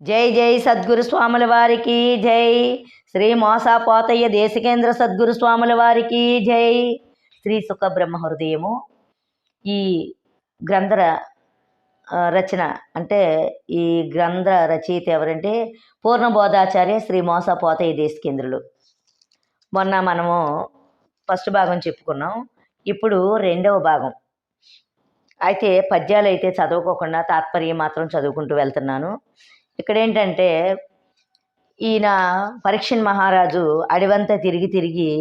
జై జై సద్గురు స్వాముల వారికి జై. శ్రీ మోసాపోతయ్య దేశికేంద్ర సద్గురు స్వాముల వారికి జై. శ్రీ సుఖ బ్రహ్మ హృదయము. ఈ గ్రంథ రచన అంటే ఈ గ్రంథ రచయిత ఎవరంటే పూర్ణబోధాచార్య శ్రీ మోసాపోతయ్య దేశికేంద్రులు. మొన్న మనము ఫస్ట్ భాగం చెప్పుకున్నాం. ఇప్పుడు రెండవ భాగం. అయితే పద్యాలు అయితే చదువుకోకుండా తాత్పర్యం మాత్రం చదువుకుంటూ వెళ్తున్నాను. ఇక్కడ ఏంటంటే ఈయన పరీక్షణ్ మహారాజు అడివంతా తిరిగి తిరిగి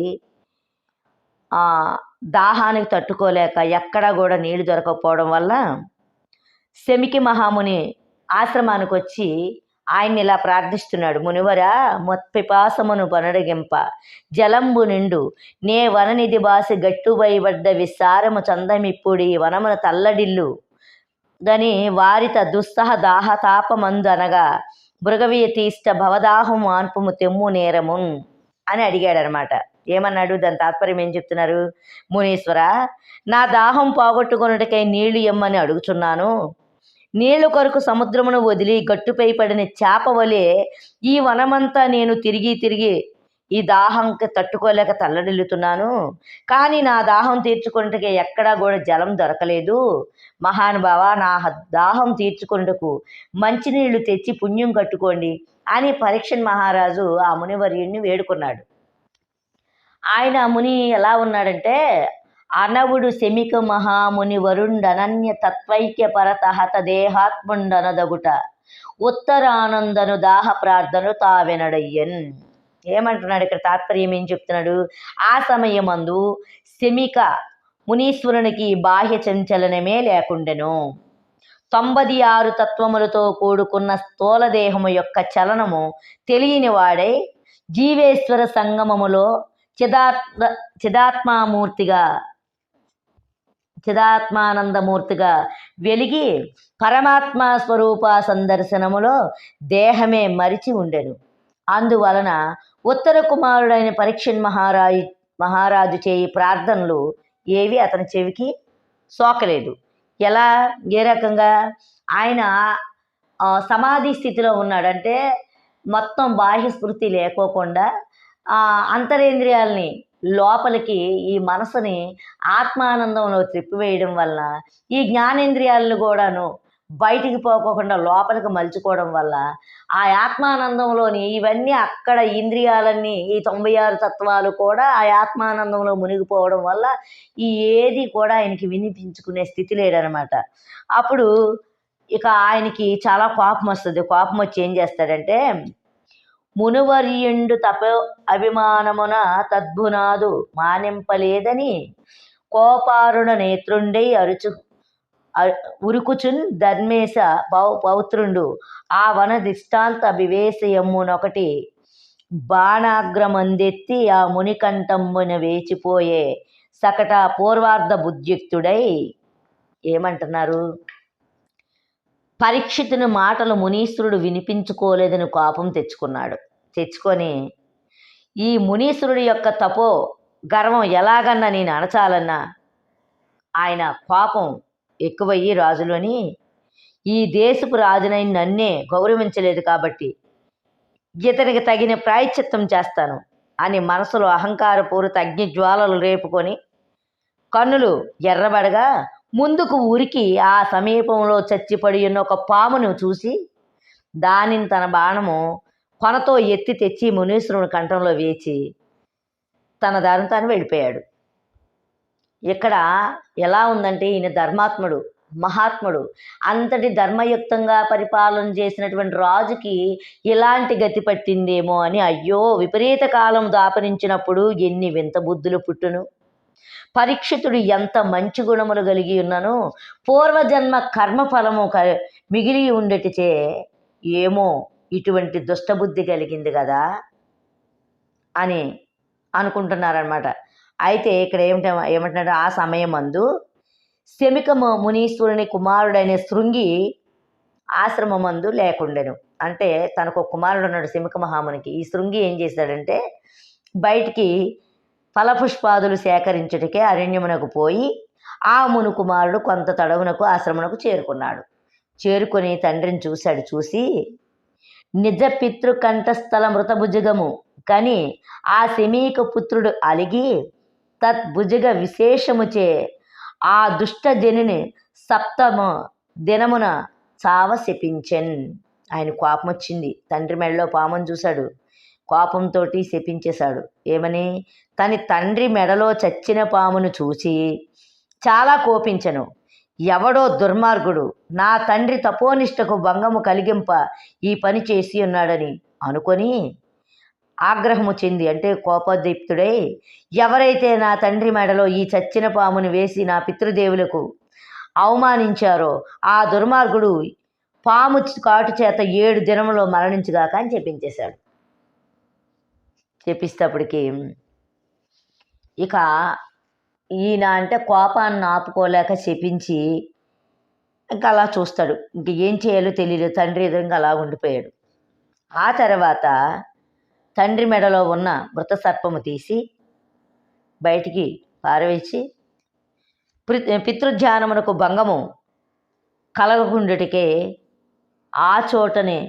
దాహానికి తట్టుకోలేక ఎక్కడా కూడా నీళ్ళు దొరకకపోవడం వల్ల శమికి మహాముని ఆశ్రమానికి వచ్చి ఆయన్ని ఇలా ప్రార్థిస్తున్నాడు. మునివరా మొత్పిపాసమును పనడగింప. జలంబు నిండు. నే వననిధి బాసి గట్టుబైబడ్డ విసారము చందమిప్పుడి వనమున తల్లడిల్లు. గని వారిత దుస్సహ దాహ తాపమందనగా తీష్ట భవదాహం మార్పుము తెమ్ము నేరమున్ అని అడిగాడనమాట. ఏమన్నాడు? దాని తాత్పర్యం ఏం చెప్తున్నారు? మునీశ్వర నా దాహం పోగొట్టుకొనుటకై నీళ్ళు ఇమ్మని అడుగుచున్నాను. నీళ్ళు కొరకు సముద్రమును వదిలి గట్టుపై పడిన చేప వలె ఈ వనమంతా నేను తిరిగి తిరిగి ఈ దాహంకి తట్టుకోలేక తల్లడిల్లుతున్నాను. కానీ నా దాహం తీర్చుకున్నట్టుగా ఎక్కడా కూడా జలం దొరకలేదు. మహానుభావ నా దాహం తీర్చుకుంటకు మంచినీళ్ళు తెచ్చి పుణ్యం కట్టుకోండి అని పరీక్షన్ మహారాజు ఆ మునివర్యుణ్ణి వేడుకున్నాడు. ఆయన ముని ఎలా ఉన్నాడంటే అనవుడు శమిక మహాముని వరుండనన్య తత్వైక్య పరతహత దేహాత్ముండనదగుట. ఉత్తరానందను దాహ ప్రార్థను తావెనడయ్యన్. ఏమంటున్నాడు ఇక్కడ తాత్పర్యం ఏం చెప్తున్నాడు? ఆ సమయమందు శమిక మునీశ్వరునికి బాహ్య చంచలనమే లేకుండెను. తొంభది ఆరు తత్వములతో కూడుకున్న స్థూలదేహము యొక్క చలనము తెలియని వాడై జీవేశ్వర సంగమములో చిదాత్మ చిదాత్మామూర్తిగా చిదాత్మానందమూర్తిగా వెలిగి పరమాత్మ స్వరూప సందర్శనములో దేహమే మరిచి ఉండెను. అందువలన ఉత్తర కుమారుడైన పరీక్షన్ మహారాజు మహారాజు చేయి ప్రార్థనలు ఏవి అతని చెవికి సోకలేదు. ఎలా? ఏ రకంగా? ఆయన సమాధి స్థితిలో ఉన్నాడంటే మొత్తం బాహ్య స్మృతి లేకోకుండా ఆ అంతరేంద్రియాలని లోపలికి ఈ మనసుని ఆత్మానందంలో త్రిప్పివేయడం వల్ల ఈ జ్ఞానేంద్రియాలను కూడాను బయటికి పోకోకుండా లోపలికి మలుచుకోవడం వల్ల ఆ ఆత్మానందంలోని ఇవన్నీ అక్కడ ఇంద్రియాలన్నీ ఈ తొంభై ఆరు తత్వాలు కూడా ఆ ఆత్మానందంలో మునిగిపోవడం వల్ల ఈ ఏది కూడా ఆయనకి వినిపించుకునే స్థితి లేడనమాట. అప్పుడు ఇక ఆయనకి చాలా కోపం వస్తుంది. కోపం వచ్చి ఏం చేస్తాడంటే మునువర్యుండు తప అభిమానమున తద్భునాదు మానింపలేదని కోపారుణ నేత్రుండై అరుచు ఉరుకుచున్ ధర్మేశ పౌ పౌత్రుండు. ఆ వన దిష్టాంత వివేశయమ్మునొకటి బాణాగ్రమందెత్తి ఆ మునికంఠమ్మున వేచిపోయే సకట పూర్వార్ధ బుద్ధ్యుక్తుడై ఏమంటున్నారు? పరీక్షితుని మాటలు మునీశ్వరుడు వినిపించుకోలేదని కోపం తెచ్చుకున్నాడు. తెచ్చుకొని ఈ మునీశ్వరుడి యొక్క తపో గర్వం ఎలాగన్నా నేను అణచాలన్నా ఆయన కోపం ఎక్కువయ్యి రాజులోని ఈ దేశపు రాజునైన నన్నే గౌరవించలేదు కాబట్టి ఇతనికి తగిన ప్రాయశ్చిత్తం చేస్తాను అని మనసులో అహంకారపూరిత అగ్నిజ్వాలలు రేపుకొని కన్నులు ఎర్రబడగా ముందుకు ఉరికి ఆ సమీపంలో చచ్చిపడి ఉన్న ఒక పామును చూసి దానిని తన బాణము కొనతో ఎత్తి తెచ్చి మునీశ్వరుని కంఠంలో వేచి తన దారిని తాను వెళ్ళిపోయాడు. ఇక్కడ ఎలా ఉందంటే ఈయన ధర్మాత్ముడు మహాత్ముడు. అంతటి ధర్మయుక్తంగా పరిపాలన చేసినటువంటి రాజుకి ఇలాంటి గతి పట్టిందేమో అని అయ్యో విపరీత కాలం దాపరించినప్పుడు ఎన్ని వింత బుద్ధులు పుట్టును. పరీక్షితుడు ఎంత మంచి గుణములు కలిగి ఉన్నను పూర్వజన్మ కర్మఫలము క మిగిలి ఉండటిచే ఏమో ఇటువంటి దుష్టబుద్ధి కలిగింది కదా అని అనుకుంటున్నారనమాట అయితే ఇక్కడ ఏమిట ఏమంటున్నాడు ఆ సమయం అందు శమిక మునీశ్వరుని కుమారుడైన శృంగి ఆశ్రమమందు లేకుండెను. అంటే తనకు ఒక కుమారుడు ఉన్నాడు శమిక మహామునికి. ఈ శృంగి ఏం చేశాడంటే బయటికి ఫలపుష్పాదులు సేకరించుటకే అరణ్యమునకు పోయి ఆ మును కుమారుడు కొంత తడవునకు ఆశ్రమమునకు చేరుకున్నాడు. చేరుకొని తండ్రిని చూశాడు చూసి నిజ పితృకంఠస్థల మృతభుజగము. కానీ ఆ శమీక పుత్రుడు అలిగి తద్భుజగ విశేషముచే ఆ దుష్ట జనిని సప్తమ దినమున చావ శపించెన్ ఆయన కోపం వచ్చింది తండ్రి మెడలో పామును చూశాడు. కోపంతో శపించేశాడు. ఏమని? తన తండ్రి మెడలో చచ్చిన పామును చూసి చాలా కోపించను. ఎవడో దుర్మార్గుడు నా తండ్రి తపోనిష్టకు భంగము కలిగింప ఈ పని చేసి ఉన్నాడని అనుకొని ఆగ్రహము చెంది అంటే కోపోద్దీప్తుడై ఎవరైతే నా తండ్రి మెడలో ఈ చచ్చిన పామును వేసి నా పితృదేవులకు అవమానించారో ఆ దుర్మార్గుడు పాము కాటు చేత ఏడు దినములో మరణించుగాక అని చెప్పించేశాడు. చెప్పిస్తేప్పటికి ఇక ఈయన అంటే కోపాన్ని ఆపుకోలేక చెప్పించి ఇంకా అలా చూస్తాడు. ఇంక ఏం చేయాలో తెలియదు తండ్రి ఎదురుగా అలా ఉండిపోయాడు. ఆ తర్వాత తండ్రి మెడలో ఉన్న మృత సర్పము తీసి బయటికి పారవేసి పితృధ్యానమునకు భంగము కలగకుండుటికే ఆ చోటనే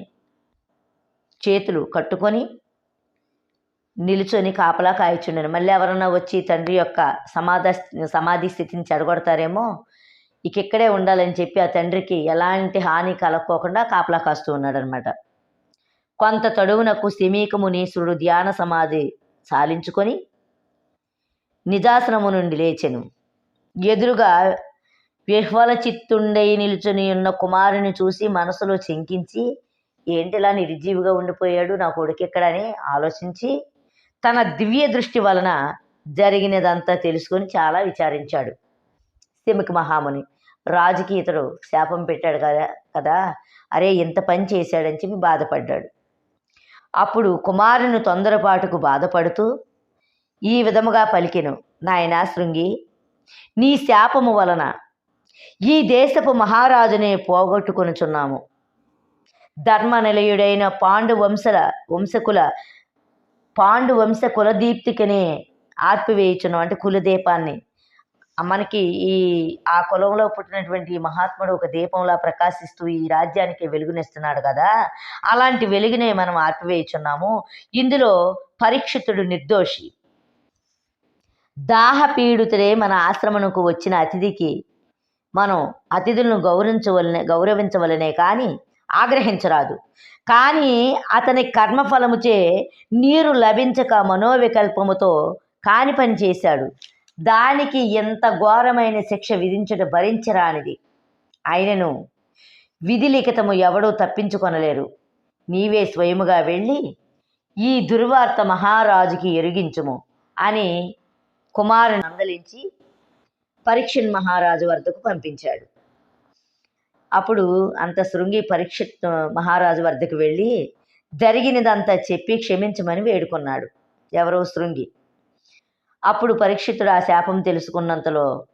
చేతులు కట్టుకొని నిలుచొని కాపలా కాయచుండను. మళ్ళీ ఎవరన్నా వచ్చి తండ్రి యొక్క సమాధ సమాధి స్థితిని చెడగొడతారేమో ఇక ఇక్కడే ఉండాలని చెప్పి ఆ తండ్రికి ఎలాంటి హాని కలగకోకుండా కాపలా కాస్తూ ఉన్నాడనమాట. కొంత తడువునకు శమీకమునీశ్వరుడు ధ్యాన సమాధి సాలించుకొని నిజాసనము నుండి లేచెను. ఎదురుగా విహ్వల చిత్తుండై నిలుచుని ఉన్న కుమారుని చూసి మనసులో చింకించి ఏంటిలా నిర్జీవిగా ఉండిపోయాడు నా కొడుకు ఎక్కడని ఆలోచించి తన దివ్య దృష్టి వలన జరిగినదంతా తెలుసుకొని చాలా విచారించాడు సిమిక మహాముని. రాజుకి ఇతడు శాపం పెట్టాడు కదా కదా? అరే ఇంత పని చేశాడని చెప్పి బాధపడ్డాడు. అప్పుడు కుమారుని తొందరపాటుకు బాధపడుతూ ఈ విధముగా పలికెను నాయనా శృంగి నీ శాపము వలన ఈ దేశపు మహారాజునే పోగొట్టుకొనుచున్నాము. ధర్మ నిలయుడైన పాండు వంశల వంశకుల పాండు వంశ కులదీప్తికనే ఆర్పివేయుచున్నాం అంటే కులదీపాన్ని. మనకి ఈ ఆ కులంలో పుట్టినటువంటి ఈ మహాత్ముడు ఒక దీపంలా ప్రకాశిస్తూ ఈ రాజ్యానికి వెలుగునిస్తున్నాడు కదా. అలాంటి వెలుగునే మనం ఆర్పివేయుచున్నాము ఇందులో పరీక్షితుడు నిర్దోషి. దాహపీడితుడే మన ఆశ్రమంకు వచ్చిన అతిథికి మనం అతిథులను గౌరవించవలనే గౌరవించవలనే కానీ ఆగ్రహించరాదు. కానీ అతని కర్మఫలముచే నీరు లభించక మనోవికల్పముతో కాని పని చేశాడు. దానికి ఎంత ఘోరమైన శిక్ష విధించడం భరించరానిది. ఆయనను విధి లిఖితము ఎవడూ తప్పించుకొనలేరు. నీవే స్వయముగా వెళ్ళి ఈ దుర్వార్త మహారాజుకి ఎరిగించుము అని కుమారుని అందలించి పరీక్షన్ మహారాజు వద్దకు పంపించాడు. అప్పుడు అంత శృంగి పరీక్షిత్ మహారాజు వద్దకు వెళ్ళి జరిగినదంతా చెప్పి క్షమించమని వేడుకున్నాడు. ఎవరో శృంగి. అప్పుడు పరీక్షితుడు ఆ శాపం తెలుసుకున్నంతలో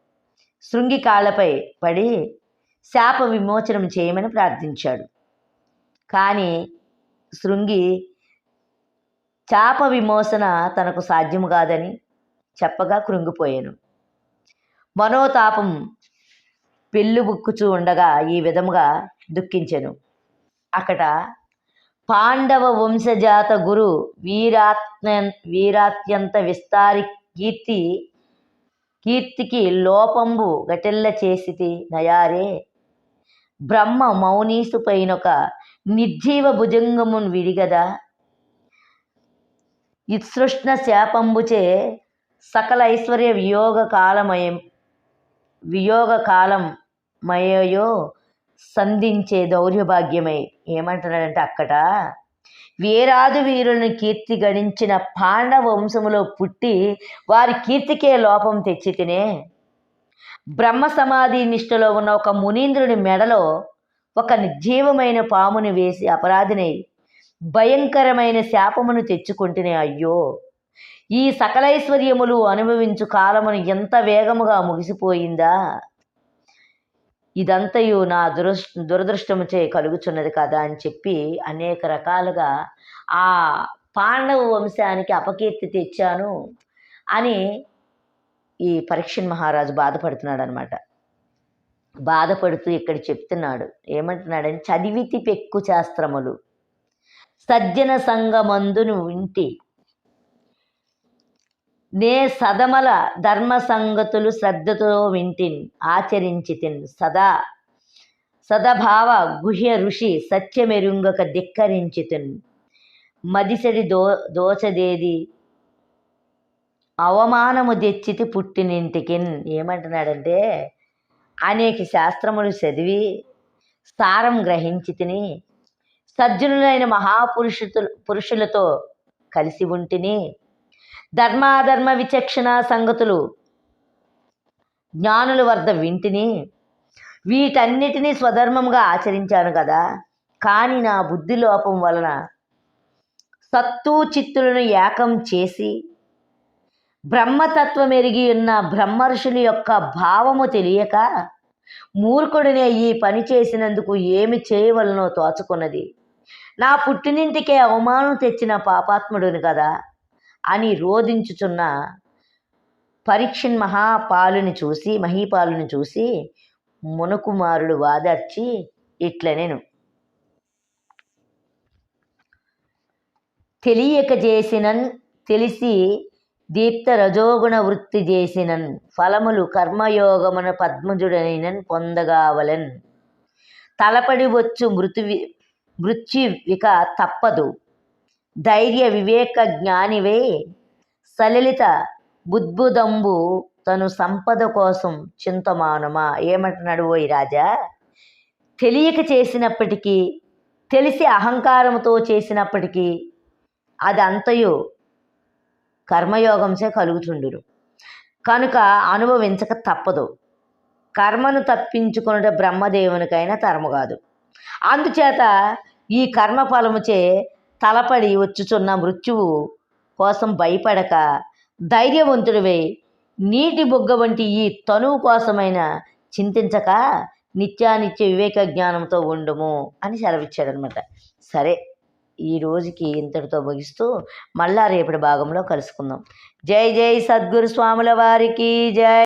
శృంగి కాళ్ళపై పడి శాప విమోచనం చేయమని ప్రార్థించాడు. కానీ శృంగి శాప విమోచన తనకు సాధ్యము కాదని చెప్పగా కృంగిపోయాను. మనోతాపం పెళ్ళుబుక్కుచూ ఉండగా ఈ విధముగా దుఃఖించెను. అక్కడ పాండవ వంశజాత గురు వీరాత్మ వీరాత్యంత విస్తారి కీర్తి కీర్తికి లోపంబు గటెల్ల చేసితి నయారే. బ్రహ్మ మౌనీసు పైనొక నిర్జీవ భుజంగమున్ విడిగదా. ఇత్సృష్ణ శాపంబుచే సకల ఐశ్వర్య వియోగ కాలమయం వియోగ కాలం మయో సంధించే దౌర్యభాగ్యమై. ఏమంటున్నాడంటే అక్కడ? వీరాది వీరులను కీర్తి గడించిన పాండవ వంశములో పుట్టి వారి కీర్తికే లోపం తెచ్చి తినే బ్రహ్మ సమాధి నిష్ఠలో ఉన్న ఒక మునీంద్రుని మెడలో ఒక నిర్జీవమైన పాముని వేసి అపరాధినై భయంకరమైన శాపమును తెచ్చుకుంటేనే అయ్యో. ఈ సకలైశ్వర్యములు అనుభవించు కాలమును ఎంత వేగముగా ముగిసిపోయిందా? ఇదంతయు నా దురస్ దురదృష్టముచే కలుగుచున్నది కదా అని చెప్పి అనేక రకాలుగా ఆ పాండవ వంశానికి అపకీర్తి తెచ్చాను అని ఈ పరీక్షణ్ మహారాజు బాధపడుతున్నాడు అనమాట బాధపడుతూ ఇక్కడ చెప్తున్నాడు. ఏమంటున్నాడని చదివితి పెక్కు శాస్త్రములు. సజ్జన సంగమందును వింటి నే సదమల ధర్మ సంగతులు శ్రద్ధతో వింటిన్ ఆచరించితిన్ సదా. సదభావ గుహ్య ఋషి సత్యమెరుంగక ధిక్కరించితిన్. మదిసడి దో దోచదేది? అవమానము తెచ్చితి పుట్టినింటికిన్. ఏమంటున్నాడంటే అనేక శాస్త్రములు చదివి సారం గ్రహించి తిని సజ్జనులైన మహాపురుషుతు పురుషులతో కలిసి ఉంటిని ధర్మాధర్మ విచక్షణ సంగతులు. జ్ఞానుల వద్ద వింటిని వీటన్నిటినీ స్వధర్మంగా ఆచరించాను కదా కానీ నా బుద్ధి లోపం వలన సత్తు చిత్తులను ఏకం చేసి బ్రహ్మతత్వం ఎరిగి ఉన్న బ్రహ్మర్షుని యొక్క భావము తెలియక మూర్ఖుడినే ఈ పని చేసినందుకు ఏమి చేయవలనో తోచుకున్నది. నా పుట్టినింటికే అవమానం తెచ్చిన పాపాత్ముడుని కదా అని రోధించుచున్న పరీక్షన్ మహాపాలుని చూసి మహీపాలుని చూసి మునకుమారుడు వాదర్చి ఇట్లనెను. తెలియక చేసినన్ తెలిసి దీప్త రజోగుణ వృత్తి చేసినన్ ఫలములు కర్మయోగమున పద్మజుడైనన్ పొందగావలెన్. తలపడి వచ్చు మృతువి మృత్యువిక తప్పదు. ధైర్య వివేక జ్ఞానివే. సలలిత బుద్భుదంబు తను సంపద కోసం చింతమానుమా. ఏమంటున్నాడు ఓయ్ రాజా? తెలియక చేసినప్పటికీ తెలిసి అహంకారంతో చేసినప్పటికీ అది అంతయు కలుగుతుండును. కనుక అనుభవించక తప్పదు. కర్మను తప్పించుకున్నట బ్రహ్మదేవునికైనా తరము కాదు. అందుచేత ఈ కర్మ ఫలముచే తలపడి వచ్చుచున్న మృత్యువు కోసం భయపడక ధైర్యవంతుడివై నీటి బొగ్గ వంటి ఈ తనువు కోసమైన చింతించక నిత్యానిత్య వివేక జ్ఞానంతో ఉండము అని సెలవిచ్చాడనమాట. సరే ఈ రోజుకి ఇంతటితో ముగిస్తూ మళ్ళా రేపటి భాగంలో కలుసుకుందాం. జై జై సద్గురు స్వాముల వారికి జై